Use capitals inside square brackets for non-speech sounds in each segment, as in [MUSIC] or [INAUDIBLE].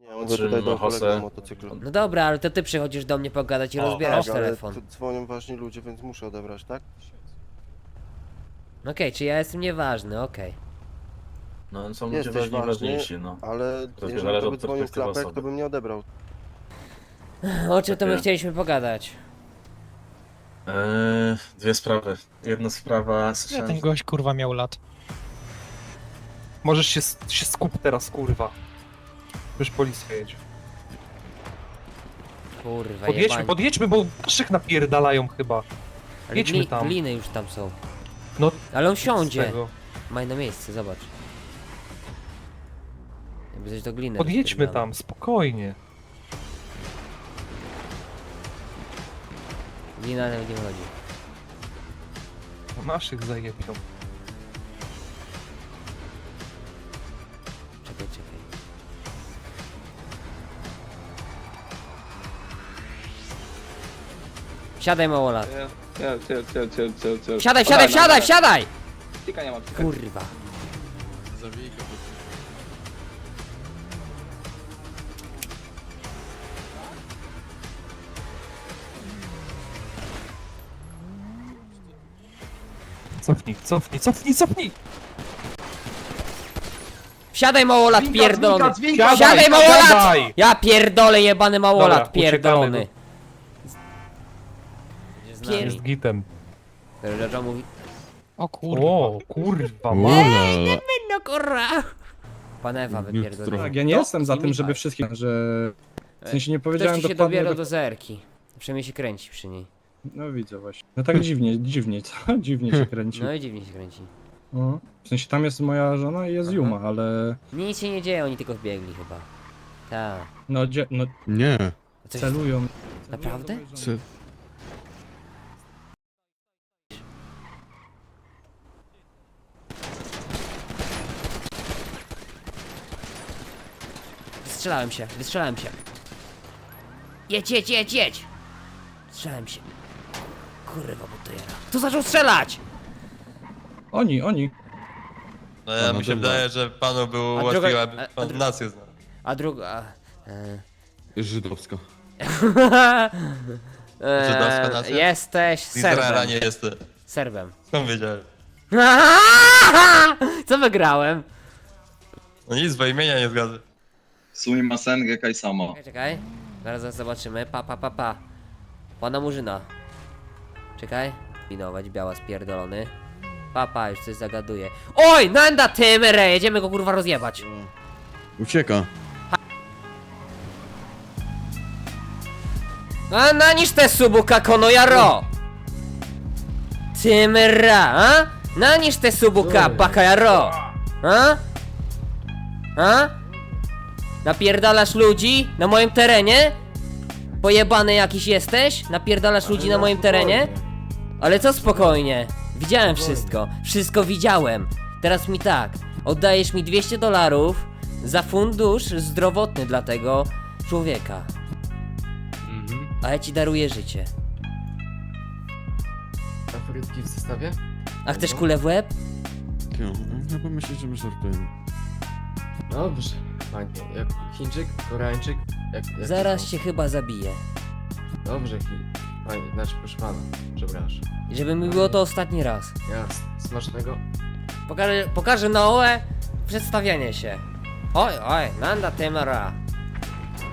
Nie, mówię Czy tutaj do Jose? kolegi na motocyklu. No dobra, ale to ty przychodzisz do mnie pogadać i rozbierasz Tak, ale telefon. tu dzwonią ważni ludzie, więc muszę odebrać, tak? Okej, czy ja jestem nieważny, okej. No są ludzie Jesteś ważni, ważny, ważniejsi, no. Ale To jeżeli to od by dzwonił perspektywy klapek, osoby. to bym nie odebrał. O czym to my Takie- chcieliśmy pogadać? Eee, dwie sprawy. Jedna sprawa, Ja słyszałem, ten gość kurwa miał lat. Możesz się, się skup teraz kurwa. Już policja jedzie. Kurwa, Podjedźmy, jebani. podjedźmy, bo naszych napierdalają chyba. Ale jedźmy gli- tam. Gliny już tam są. No, Ale on z tego. Maj na miejsce, zobacz. Jakby coś do gliny. Podjedźmy rozpierdala. tam, spokojnie. Glina nawet nie chodzi. Bo naszych zajebią. Czekaj, czekaj. Wsiadaj małolat. Cel, cel, cel, cel, cel, cel. Wsiadaj, wsiadaj, Podaj, wsiadaj, dobra. wsiadaj! Tika nie tika. Kurwa. Cofnij, cofnij, cofnij, cofnij! Wsiadaj małolat pierdolony! Siadaj, Wsiadaj małolat! siadaj! Ja pierdolę jebany małolat Dobra, pierdolony. Pier... Jest gitem. Leża mówi. O kurwa. O kurwa, ma. Ulala. No kurwa! Pan Ewa wypierdolę. trochę. Tak, ja nie jestem za tym, żeby wszystkich, że... W sensie nie Ktoś powiedziałem ci się dokładnie... dobierał do- do zerki. Przynajmniej się kręci przy niej. No widzę właśnie. No tak dziwnie, dziwnie, co? [LAUGHS] Dziwnie się kręci. No i dziwnie się kręci. No. W sensie tam jest moja żona i jest Aha. Juma, ale... Nic się nie dzieje, oni tylko wbiegli chyba. Tak. No, dzie... no Nie. Coś... celują. Naprawdę? Wystrzelałem się, wystrzelałem się. Jedź, jedź, jedź, jedź! Strzelałem się. Kurwa, bo to jara. Kto zaczął strzelać? Oni, oni. No ja Pana mi się dobra. wydaje, że panu było A łatwiej, druga- aby a- a pan dru- nas je znał. A druga... [LAUGHS] E... Żydowska. Żydowska e... nacja? Jesteś Z Izraela Serbem. nie jestem. Serbem. Skąd wiedziałem? [LAUGHS] Co wygrałem? No nic, bo imienia nie zgadza. Sumimasen Gekai Samo. Czekaj, czekaj. Zaraz zobaczymy. Pa, pa, pa, pa. Pana Murzyna. Czekaj. Pinować, biała spierdolony. Papa, już coś zagaduje. Oj, Nanda Temere! Jedziemy go kurwa rozjebać. Ucieka. A na niż te subuka kono jaro! Temera, a? Na niż te subuka baka jaro! A? A? Napierdalasz ludzi na moim terenie? Pojebany jakiś jesteś? Napierdalasz ludzi na moim terenie? Ale co spokojnie? Widziałem wszystko. Wszystko widziałem. Teraz mi tak. Oddajesz mi 200 dolarów za fundusz zdrowotny dla tego człowieka. A ja ci daruję życie. A frytki w zestawie? A chcesz kulę w łeb? No, Chyba myślisz, że my żartujemy. Dobrze, panie. Jak Chińczyk? Koreańczyk? Jak, jak Zaraz cię chyba zabiję. są? Dobrze, Chi. Panie, znaczy proszę pana. Przepraszam. I żeby mi było to ostatni raz. Jasne. Smacznego? Pokażę, pokażę na OE przedstawianie się. Oj, oj, nanda temera.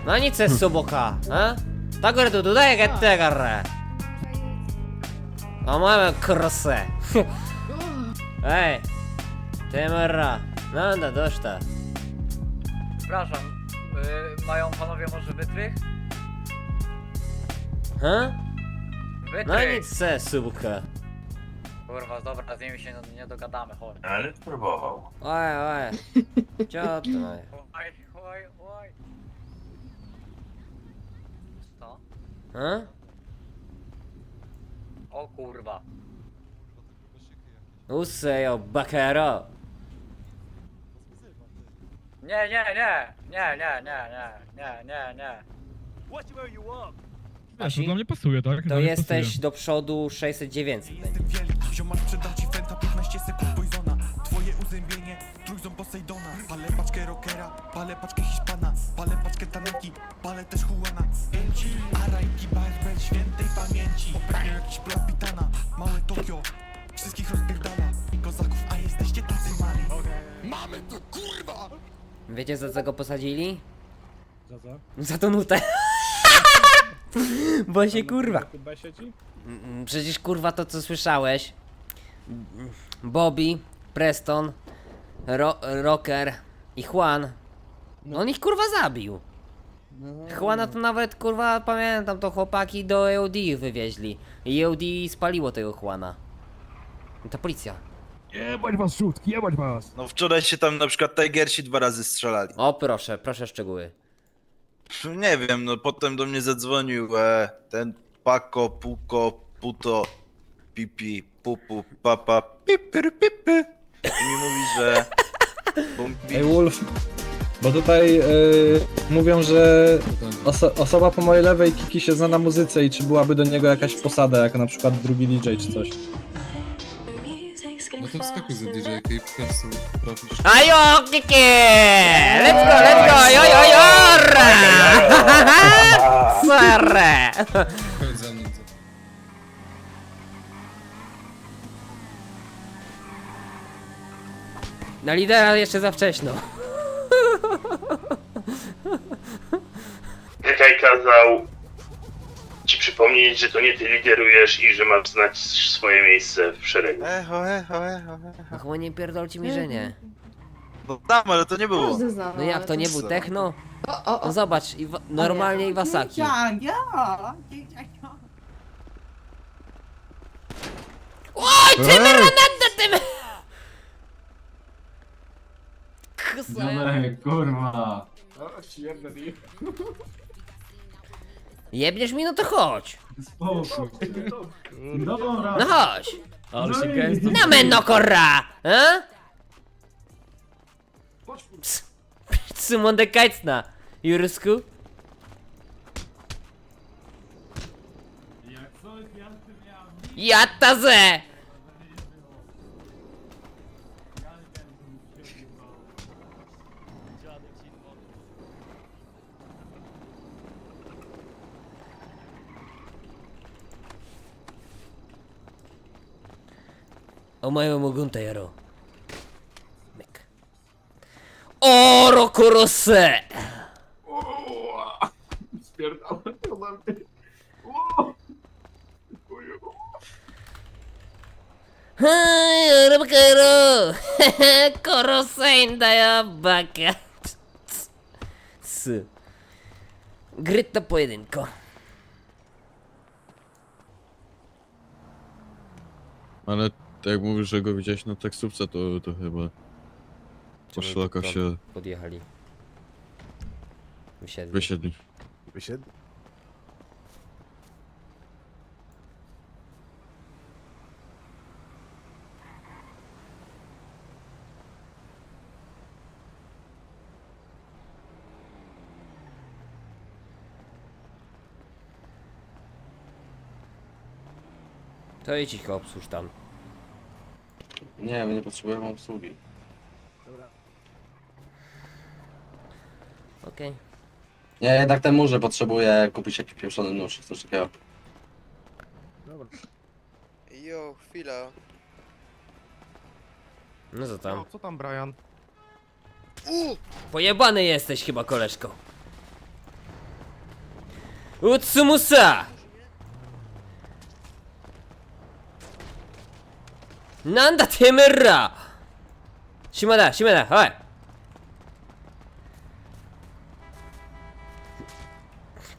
No nic jest suboka, a? Tak tu tutaj gettegarre. A mamy krosę. [LAUGHS] Ej, temera. Nanda doszta. Przepraszam, y, mają panowie może wytrych? Ha? Wytrych! No nic se suboka. Kurwa, dobra, z nimi się nie- nie dogadamy, chodź. Ale próbował. Oj, oj. [LAUGHS] Co to? Oj, oj, oj. Co? Ha? O kurwa. Usejo, bakero. Nie, nie, nie! Nie, nie, nie, nie, nie, nie, nie. Asi? dla mnie pasuje, tak? To jesteś do przodu 600-900. Ziomal sprzedam ci fenta 15 sekund Poisona Twoje uzębienie, trójząb Poseidona Palę paczkę rockera, palę paczkę Hiszpana Wiecie za co go posadzili? Za co? Za tą nutę. [LAUGHS] Bo się kurwa. Sieci? Mm, Przecież kurwa to co słyszałeś. Bobby, Preston, Ro Rocker i Juan. No on ich kurwa zabił. Juana to nawet kurwa pamiętam to chłopaki do EOD ich wywieźli. I EOD spaliło tego Juana. To policja. Jebać was szutki, jebać was! No wczoraj się tam na przykład Tigersi dwa razy strzelali. O proszę, proszę szczegóły. Pff, Nie wiem, no potem do mnie zadzwonił e, ten Paco, Puko, Puto, Pipi, Pupu, Papa, Pipy, Pipy. I mi mówi, że... Bombi... Ej Wolf, bo tutaj y, mówią, że oso osoba po mojej lewej Kiki się zna na muzyce i czy byłaby do niego jakaś posada, jako na przykład drugi DJ czy coś. No to wskakuj za DJ, i po prostu trafisz. Ajo, kiki! Let's go, let's go! Jo, jo, jo! Sorry! Chodź za mną. Na lidera jeszcze za wcześno. Gekaj kazał przypomnieć, że to nie ty liderujesz i że masz znać swoje miejsce w szeregu. Echo, echo, echo, echo. No chyba nie pierdolcie mi, że nie. No tam, ale to nie było. No jak to nie był techno? O, o, No o. zobacz, Iwa normalnie Iwasaki. Oj, ty Ej! Renanda, ty Ksę. kurwa. Jebniesz mi, no to chodź. Spokój. No chodź. Ale się gęsto. Na menno korra! A? Sumon de Kajcna. Jurysku? Jatta ze! お前はもう軍隊やろう。メック。オー。ロ殺せはい、ろう殺せんだよ、バカす。Tak jak mówisz, że go widziałeś na tekstówce, to, to chyba po szlakach się Podjechali. Wysiedli. wysiedli. Wysiedli. To idź ich obsłuż tam. Nie, my nie potrzebujemy obsługi. Okej. Nie, jednak ten murze potrzebuje kupić jakiś pieprzony nóż, coś takiego. Jo, chwila. No co tam? Co tam, Brian? Pojebany jesteś chyba, koleżko. Utsumusa! Nanda temera! Shimada, Shimada, chodź!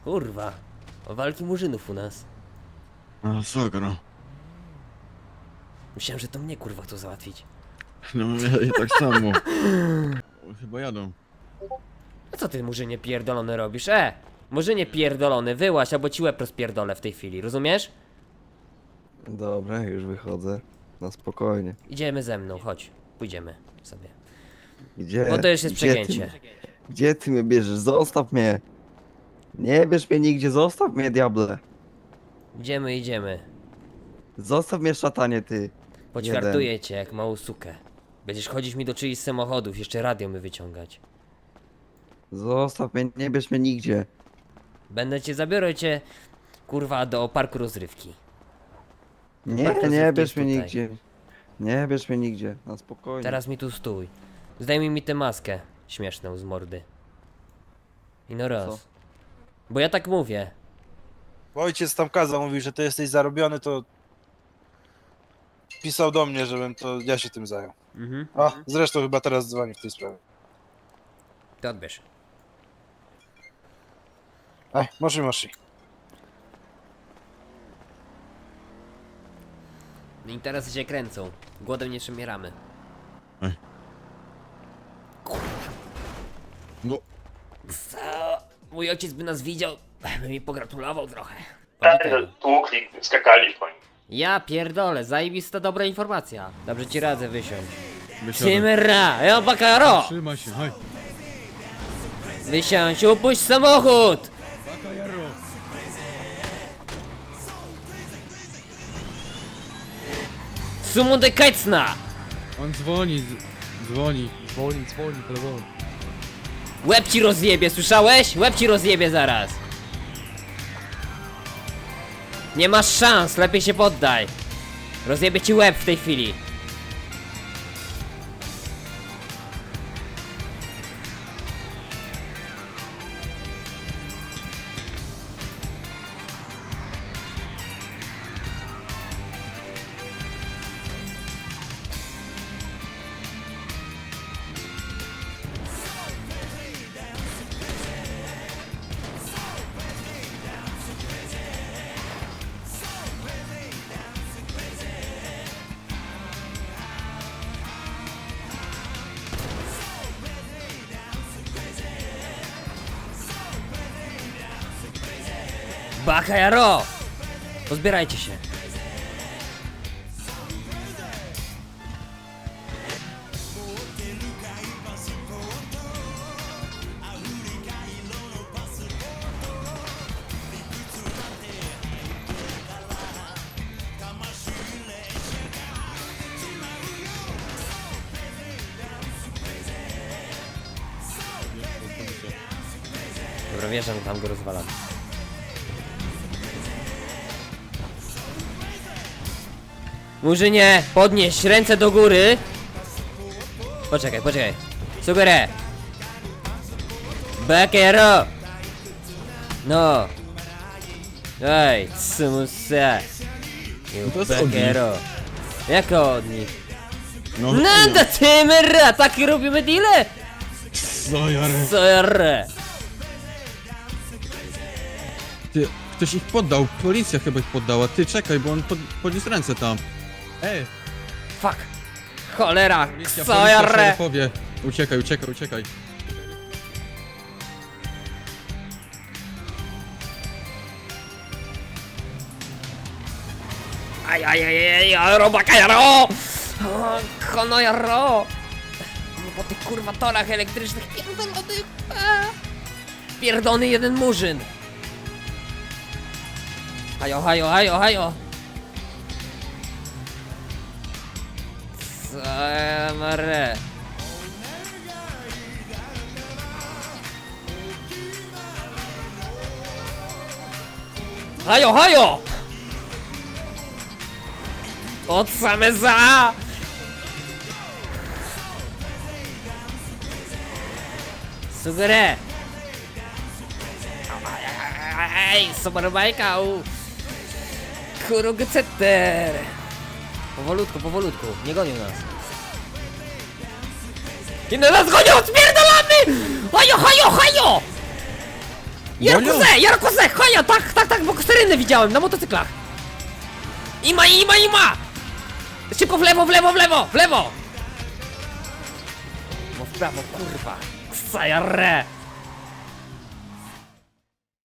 Kurwa, walki murzynów u nas. A, sakra. Myślałem, że to mnie kurwa chcą załatwić. No ja i tak samo. Chyba jadą. A co ty murzynie pierdolony robisz? E! Murzynie pierdolony, wyłaś, albo ci łeb rozpierdolę w tej chwili, rozumiesz? Dobra, już wychodzę. Na spokojnie. Idziemy ze mną, chodź. Pójdziemy sobie. Gdzie? Bo to już jest Gdzie przegięcie. Gdzie ty mnie bierzesz? Zostaw mnie. Nie bierz mnie nigdzie, zostaw mnie, diable. Idziemy, idziemy. Zostaw mnie, szatanie, ty. Poćwiartuję cię jak małą sukę. Będziesz chodzić mi do czyichś samochodów, jeszcze radio mi wyciągać. Zostaw mnie, nie bierz mnie nigdzie. Będę cię, zabiorę cię, kurwa, do parku rozrywki. Nie, Bardzo nie bierz mnie tutaj. nigdzie. Nie bierz mnie nigdzie, na spokojnie. Teraz mi tu stój. Zdejmij mi tę maskę śmieszną z mordy. I no raz. Co? Bo ja tak mówię. Ojciec tam kazał, mówił, że ty jesteś zarobiony, to... Pisał do mnie, żebym to ja się tym zajął. Mhm. A, zresztą chyba teraz dzwoni w tej sprawie. To odbierz. Ej, maszy, maszy. Interesy się kręcą. Głodem nie przemieramy. Ej. No, Co? Mój ojciec by nas widział, by mi pogratulował trochę. Tak, Powitał. tłukli, skakali po nim. Ja pierdolę, zajebista dobra informacja. Dobrze ci radzę wysiąść. wysiadam. Cimera, ja bakaro! Trzymaj się, haj. Wysiądź, upuść samochód! Sumunde Kajcna! On dzwoni, z- dzwoni. Dzwoni, dzwoni, telefon. Łeb ci rozjebie, słyszałeś? Łeb ci rozjebie zaraz. Nie masz szans, lepiej się poddaj. Rozjebie ci łeb w tej chwili. Bakajaro! Pozbierajcie się. Dobra, wierzę, tam go rozwalam. Murzynie, podnieś ręce do góry. Poczekaj, poczekaj. Sugere. Bakero. No. Ej, sumuse. No to jest od nich. Bakero. Jako od nich? No, Nada tymera, taki robimy deale? co jarre? Ty, ktoś ich poddał, policja chyba ich poddała. Ty, czekaj, bo on pod, podniósł ręce tam. Ej, Fuck. Cholera, policja, co policja, szerefowie. Uciekaj, uciekaj, uciekaj. Aj, aj, aj, aj, jaro, baka, jaro! Kono, jaro! No po tych kurwa torach elektrycznych pierdolonych! a. Pierdolony jeden murzyn! Hajo, hajo, hajo, hajo! Co ja marę? Hajo, hajo! Od same za! Sugere! Ej, super bajka! u. Kurugceter! Powolutku, powolutku, nie gonią nas. Na nas gonią, spierdolamy! Hajo, hajo, hajo! Jarkuze, Jarkuze, hajo, tak, tak, tak, bo ksterynę widziałem na motocyklach. Ima, ima, ima! Szybko w lewo, w lewo, w lewo, w lewo! Bo w prawo, kurwa. Sajarre!